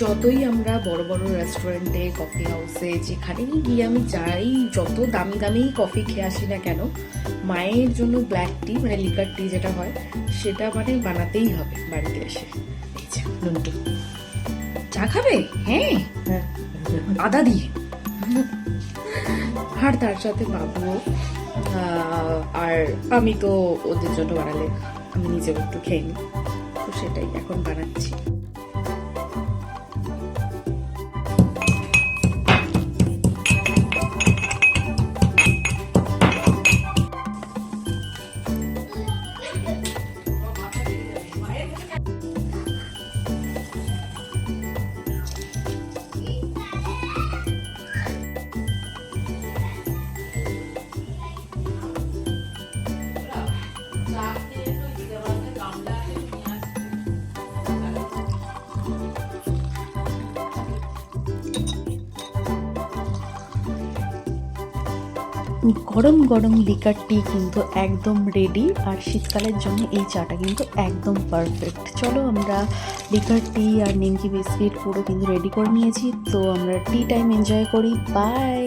যতই আমরা বড় বড় রেস্টুরেন্টে কফি হাউসে যেখানেই গিয়ে আমি যাই যত দামি দামি কফি খেয়ে আসি না কেন মায়ের জন্য ব্ল্যাক টি মানে লিকার টি যেটা হয় সেটা মানে বানাতেই হবে বাড়িতে এসে। নুনটু চা খাবে? হ্যাঁ। আদা দিয়ে। আর তার সাথে বাবু আর আমি তো ওদের জন্য বানালে আমি নিজেও একটু খেয়ে নিই। তো সেটাই এখন বানাচ্ছি। Tá. গরম গরম লিকার টি কিন্তু একদম রেডি আর শীতকালের জন্য এই চাটা কিন্তু একদম পারফেক্ট চলো আমরা লিকার টি আর নিমকি বিস্কিট পুরো কিন্তু রেডি করে নিয়েছি, তো আমরা টি টাইম এনজয় করি। বাই